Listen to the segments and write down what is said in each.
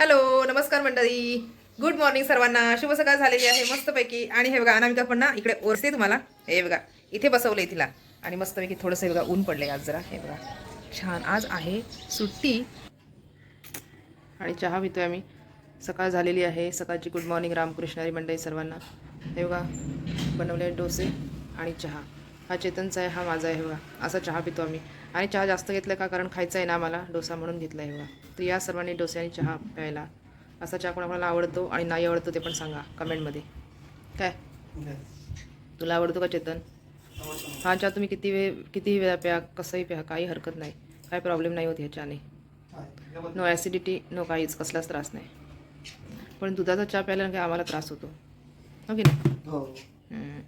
Hello नमस्कार मंडळी. Good morning सर्वांना. शुभ सकाळ झालेली आहे मस्तपैकी. आणि हे बघा अनामिका पण ना इकडे ओरसे तुम्हाला. हे बघा इथे बसवलंय तिला. आणि मस्तपैकी थोडंसं हे बघा ऊन आहे आज जरा. हे बघा छान आज आहे सुट्टी. आणि चहा पितोय आम्ही. सकाळ झालेली आहे. सकाळची गुड मॉर्निंग रामकृष्णारी मंडळी सर्वांना. हे बघा बनवले डोसे आणि चहा. हा चेतनचा आहे हा माझा आहे बघा. असा चहा पितो आम्ही. आणि चहा जास्त घेतला का? कारण खायचा आहे ना आम्हाला. डोसा म्हणून घेतला आहे बघा. तर या सर्वांनी डोसे आणि चहा प्यायला. असा चहा कोणाला आवडतो आणि नाही आवडतो ते पण सांगा कमेंटमध्ये. काय? तुला आवडतो का चेतन? हा चहा तुम्ही किती वेळ कितीही वेळा प्या कसंही प्या काही हरकत नाही. काही प्रॉब्लेम नाही होत ह्या चहाने. नो ॲसिडिटी नो काहीच कसलाच त्रास नाही. पण दुधाचा चहा प्यायला काय आम्हाला त्रास होतो. की नाही? हो. हम्म.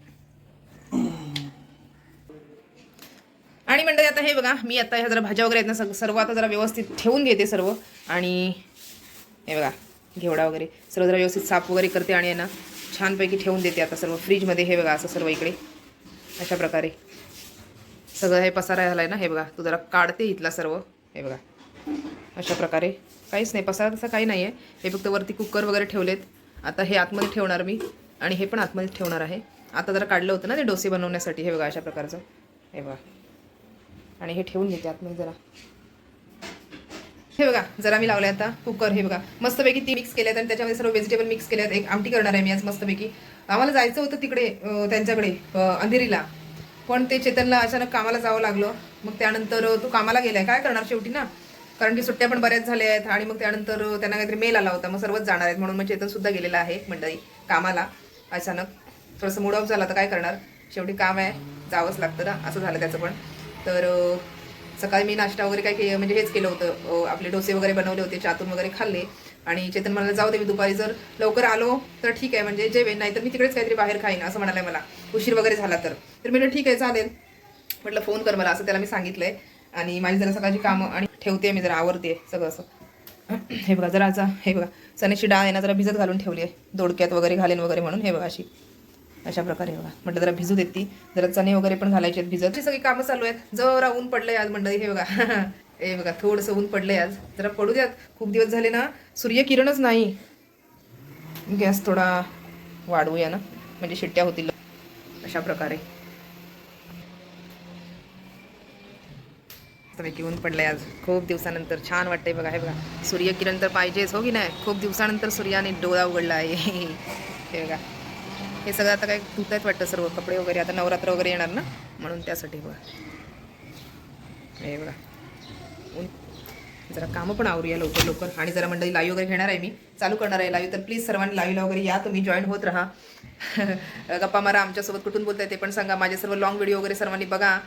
आणि मंडळी आता हे बघा मी आता ह्या जरा भाज्या वगैरे आहेत ना सर्व आता जरा व्यवस्थित ठेवून घेते सर्व. आणि हे बघा घेवडा वगैरे सर्व जरा व्यवस्थित साफ वगैरे करते आणि ना छानपैकी ठेवून देते आता सर्व. फ्रीजमध्ये हे बघा असं सर्व इकडे. अशा प्रकारे. सगळं हे पसारा झाला आहे ना हे बघा तू जरा काढते इथला सर्व. हे बघा. अशा प्रकारे. काहीच नाही पसारा तसा काही नाही आहे हे फक्त वरती कुकर वगैरे ठेवलेत. आता हे आतमध्ये ठेवणार मी आणि हे पण आतमध्ये ठेवणार आहे. आता जरा काढलं होतं ना ते डोसे बनवण्यासाठी हे बघा अशा प्रकारचं. हे बघा. आणि हे ठेवून घेते आतमध्ये जरा. हे बघा जरा मी लावले आता कुकर हे बघा. मस्तपैकी ती मिक्स केल्यात आणि त्याच्यामध्ये सर्व व्हेजिटेबल मिक्स केल्यात. एक आमटी करणार आहे मी आज मस्तपैकी. आम्हाला जायचं होतं तिकडे त्यांच्याकडे अंधेरीला. पण ते चेतनला अचानक कामाला जावं लागलं. मग त्यानंतर तो कामाला गेलाय. काय करणार शेवटी ना? कारण की सुट्ट्या पण बऱ्याच झाल्या आहेत आणि मग त्यानंतर त्यांना काहीतरी मेल आला होता. मग सर्वच जाणार आहेत. म्हणून मग चेतन सुद्धा गेलेला आहे मंडळी कामाला. अचानक. थोडंसं मूड ऑफ झाला तर काय करणार? शेवटी काम आहे. जावंच लागतं ना? असं झालं त्याचं पण. तर सकाळी मी नाश्ता वगैरे काय केलं म्हणजे हेच केलं होतं. आपले डोसे वगैरे बनवले होते चातून वगैरे खाल्ले. आणि चेतन म्हणाला जाऊ दे मी दुपारी जर लवकर आलो तर ठीक आहे म्हणजे जेवेन नाही तर मी तिकडेच काहीतरी बाहेर खाईन असं म्हणाले मला. उशीर वगैरे झाला तर. तर मी म्हटलं ठीक आहे चालेल. म्हटलं फोन कर मला असं त्याला मी सांगितलंय. आणि माझी जरा सकाळची कामं आणि ठेवते मी जरा आवरते सगळं असं. हे बघा जरा आता हे बघा. चण्याची डाळ आहे ना जरा भिजत घालून ठेवली आहे. दोडक्यात वगैरे घालेन वगैरे म्हणून हे बघा अशी. अशा प्रकारे बघा. म्हटलं जरा भिजू देते. जरा चणे वगैरे पण घालायचे आहेत भिजत. सगळी कामं चालू आहेत. जरा ऊन पडलंय आज मंडळी. हे बघा. हे बघा थोडंसं ऊन पडलंय आज. जरा पडू द्यात खूप दिवस झाले ना सूर्यकिरणच नाही. गॅस थोडा वाढवूया ना. म्हणजे शिट्ट्या होतील. अशा प्रकारे. ऊन पडलंय आज. खूप दिवसानंतर छान वाटतंय बघा. हे बघा. सूर्यकिरण तर पाहिजेच हो की नाही? खूप दिवसानंतर सूर्याने डोळा उघडला आहे. हे बघा. हे सगळं आता काय धुत आहेत वाटतं सर्व कपडे वगैरे आता नवरात्र वगैरे येणार ना? म्हणून त्यासाठी बघा. हे बघा. ऊन. जरा कामं पण आवरूया लवकर लवकर. आणि जरा मंडळी लाईव्ह वगैरे घेणार आहे मी. चालू करणार आहे लाईव्ह. तर प्लीज सर्वांनी लाईव्हला वगैरे या तुम्ही जॉईन होत राहा. गप्पा मारा आमच्यासोबत कुठून बोलताय ते पण सांगा. माझे सर्व लॉंग व्हिडिओ वगैरे सर्वांनी बघा.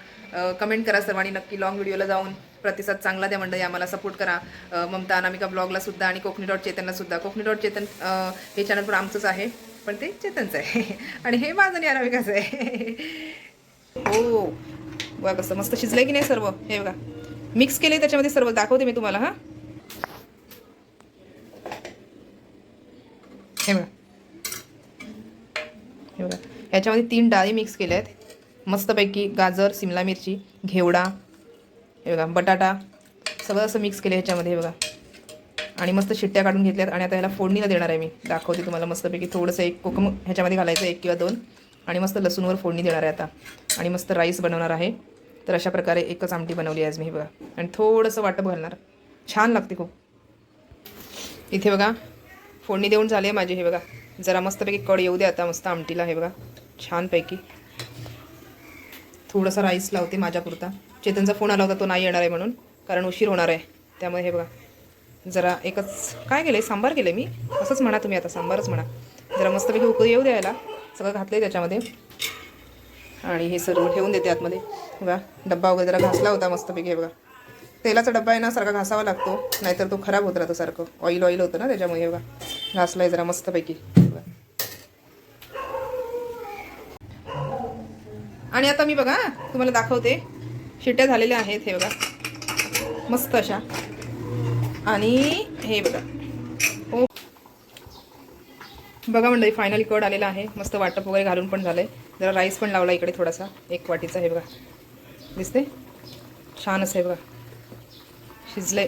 कमेंट करा सर्वांनी नक्की लॉंग व्हिडिओला जाऊन. प्रतिसाद चांगला द्या मंडळी आम्हाला सपोर्ट करा. ममता अनामिका ब्लॉगला सुद्धा आणि कोकणी डॉट चेतनला सुद्धा. कोकणी डॉट चेतन हे चॅनल पण आमचंच आहे. पण ते चेतनचं आहे. आणि हे माझं आणि अनामिकाचं आहे. हो. बघा कसं मस्त शिजलंय की नाही सर्व? हे बघा. मिक्स केले त्याच्यामध्ये सर्व. दाखवते मी तुम्हाला हा. हे बघा. हे बघा. ह्याच्यामध्ये तीन डाळी मिक्स केल्या आहेत. मस्तपैकी गाजर सिमला मिरची घेवडा हे बघा बटाटा सगळं असं मिक्स केलं ह्याच्यामध्ये हे बघा. आणि मस्त शिट्ट्या काढून घेतल्यात आणि आता ह्याला फोडणीला देणार आहे मी. दाखवते तुम्हाला मस्तपैकी थोडंसं एक कोकम ह्याच्यामध्ये घालायचं एक किंवा दोन. आणि मस्त लसूणवर फोडणी देणार आहे आता. आणि मस्त राईस बनवणार आहे. तर अशा प्रकारे एकच आमटी बनवली आज मी हे बघा. आणि थोडंसं वाटप घालणार. छान लागते खूप. इथे बघा फोडणी देऊन झाली आहे माझी हे बघा. जरा मस्तपैकी कड येऊ दे आता मस्त आमटीला हे बघा. छानपैकी. थोडासा राईस लावते माझ्यापुरता. चेतनचा फोन आला होता तो नाही येणार आहे म्हणून. कारण उशीर होणार आहे. त्यामुळे हे बघा. जरा एकच काय केलं आहे सांबार केलं मी. असंच म्हणा तुम्ही आता सांबारच म्हणा. जरा मस्तपैकी उकळी येऊ द्यायला सगळं घातलं आहे त्याच्यामध्ये. आणि हे सर्व ठेवून देते आतमध्ये. बघा डब्बा वगैरे जरा घासला होता मस्तपैकी हे बघा. तेलाचा डब्बा आहे ना सारखा घासावा लागतो. नाहीतर तो खराब होत राहतो सारखं. ऑइल ऑइल होतं ना त्याच्यामुळे हे बघा. घासला आहे जरा मस्तपैकी. आणि आता मी बघा तुम्हाला दाखवते. शिट्ट्या झालेल्या आहेत हे बघा. मस्त अशा. आणि हे बघा. हो बघा मंडळी फायनल कड आलेला आहे. मस्त वाटप वगैरे घालून पण झालं आहे जरा राईस पण लावला इकडे थोडासा. एक वाटीचा हे बघा. दिसते छान असं आहे बघा. शिजलंय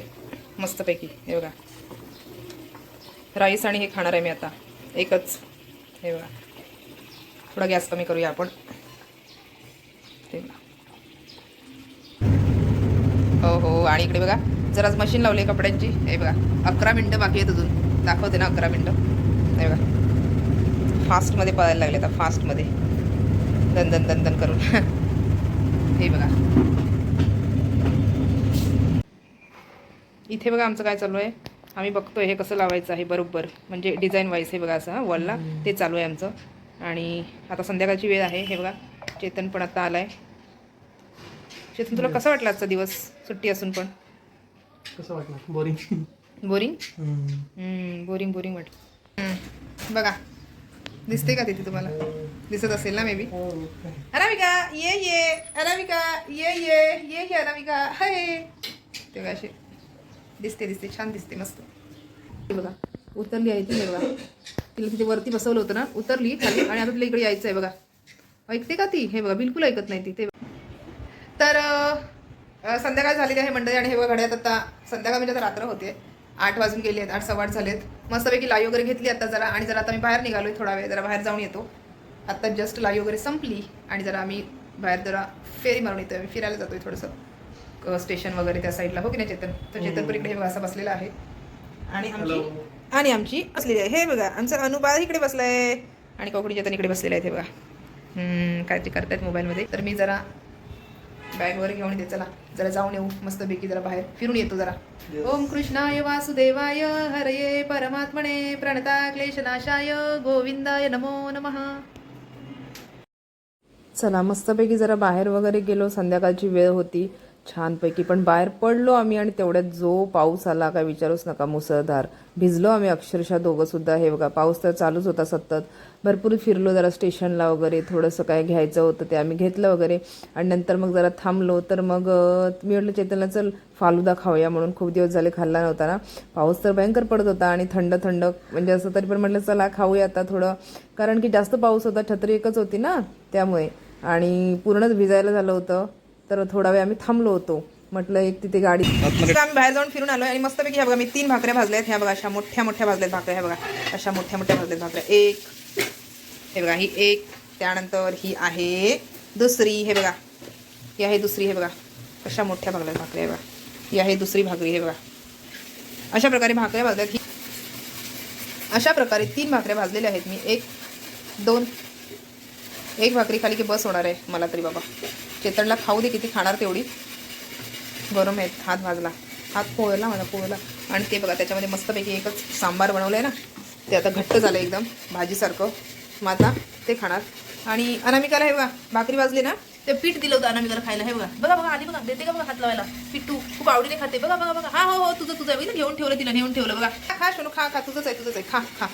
मस्तपैकी. हे बघा. राईस आणि हे खाणार आहे मी आता. एकच. हे बघा. थोडा गॅस कमी करूया आपण. ते बघा. हो हो. आणि इकडे बघा. जरा मशीन लावली आहे कपड्यांची. हे बघा अकरा मिनटं बाकी आहेत अजून. दाखवते ना अकरा मिनटं. हे बघा. फास्टमध्ये पळायला लागले आता फास्टमध्ये दन दन दन दन करून. हे बघा. इथे बघा आमचं काय चालू आहे. आम्ही बघतोय हे कसं लावायचं आहे बरोबर. म्हणजे डिझाईन वाईज हे बघा असं वॉलला ते चालू आहे आमचं. आणि आता संध्याकाळची वेळ आहे. हे बघा. चेतन पण आता आलाय. चेतन तुला कसं वाटलं आजचा दिवस? सुट्टी असून पण. कसं वाटलं बोरिंग बोरिंग बोरिंग बोरिंग वाटलं बघा. दिसते का तिथे तुम्हाला? दिसत असेल ना मे बी अनामिका ये ये. अनामिका ये ये. ये ये अनामिका हाय. ते बघा असे दिसते दिसते छान दिसते मस्त. हे बघा. उतरली आहे ती हे बघा. तिला तिथे वरती बसवलं होतं ना. उतरली खाली आणि आता तिला इकडे यायचं आहे बघा. ऐकते का ती? हे बघा बिलकुल ऐकत नाही ती. ते अ, संध्याकाळ झालेली आहे मंडळी आणि हे बघा घड्यात आता संध्याकाळ म्हणजे आता रात्र होते. आठ वाजून गेले आहेत आठ सव्वा आठ झालेत. मस्तपैकी लाईव्ह वगैरे घेतली आता जरा आणि जरा आता मी बाहेर निघालोय थोडा वेळ जरा बाहेर जाऊन येतो. आता जस्ट लाईव्ह वगैरे संपली आणि जरा आम्ही बाहेर जरा फेरी मारून येतोय. आम्ही फिरायला जातोय थोडंसं. स्टेशन वगैरे त्या साईडला हो की नाही चेतन? तर चेतन पण इकडे हे बघा असा बसलेला आहे. आणि आमची. आणि आमची असलेली आहे. हे बघा आमचा अनुबाळ इकडे बसलाय. आणि कोकणी चेतन इकडे बसलेले आहेत हे बघा. हम्म, काय ते करतायत मोबाईलमध्ये. तर मी जरा बॅग वगैरे घेऊन येते चला जरा जाऊन येऊ मस्त पैकी जरा बाहेर फिरून येतो जरा. ओम कृष्णाय वासुदेवाय हरये परमात्मने प्रणता क्लेशनाशाय गोविंदाय नमो नमः. चला मस्तपैकी जरा बाहेर वगैरे गेलो संध्याकाळची वेळ होती. छानपैकी. पण बाहेर पडलो आम्ही आणि तेवढ्यात जो पाऊस आला काय विचारूच नका मुसळधार. भिजलो आम्ही अक्षरशः दोघं सुद्धा. हे बघा पाऊस तर चालूच होता सतत. भरपूर फिरलो जरा स्टेशनला वगैरे थोडंसं काय घ्यायचं होतं ते आम्ही घेतलं वगैरे. आणि नंतर मग जरा थांबलो तर मग मी म्हटलं चेतनला चल फालुदा खाऊया म्हणून. खूप दिवस झाले खाल्ला नव्हता ना. पाऊस तर भयंकर पडत होता आणि थंड थंड म्हणजे असं तरी पण म्हटलं चला खाऊया आता थोडं. कारण की जास्त पाऊस होता छत्री एकच होती ना त्यामुळे. आणि पूर्णच भिजायला झालं होतं. तर थोडा वेळ आम्ही थांबलो होतो. म्हटलं एक तिथे गाडी आम्ही बाहेर जाऊन फिरून आलो आणि मस्तपैकी ह्या बघा मी तीन भाकऱ्या भाजल्या आहेत ह्या बघा अशा मोठ्या मोठ्या भाजल्यात भाकऱ्या ह्या बघा. अशा मोठ्या मोठ्या भाजल्यात भाकऱ्या. एक हे बघा ही एक त्यानंतर ही आहे दुसरी हे बघा. ही आहे दुसरी हे बघा. अशा मोठ्या भाकऱ्या भाकऱ्या हे बघा. ही आहे दुसरी भाकरी हे बघा. अशा प्रकारे भाकऱ्या भाजल्यात. ही अशा प्रकारे तीन भाकऱ्या भाजलेल्या आहेत. मी एक दोन एक भाकरी खाली की बस होणार आहे. मला तरी बाबा. चेतनला खाऊ दे किती खाणार तेवढी. गरम आहेत. हात भाजला. हात पोळला माझा पोळला. आणि ते बघा त्याच्यामध्ये मस्तपैकी एकच सांबार बनवलं आहे ना. ते आता घट्ट झालं एकदम भाजीसारखं. मग आता ते खाणार. आणि अनामिकाला हे बघा भाकरी भाजली ना ते पीठ दिलं होतं अनामिकाला खायला. हे बघा बघा बघा आधी बघा देते का बघा हात लावायला? पिट्टू खूप आवडीने खाते. बघा बघा बघा. हा हो हो तुझं तुझं. आहे. बघितलं? घेऊन ठेवलं तिला नेऊन ठेवलं. बघा. खा शोनू खा खा. तुझंच आहे तुझंच आहे. खा खा.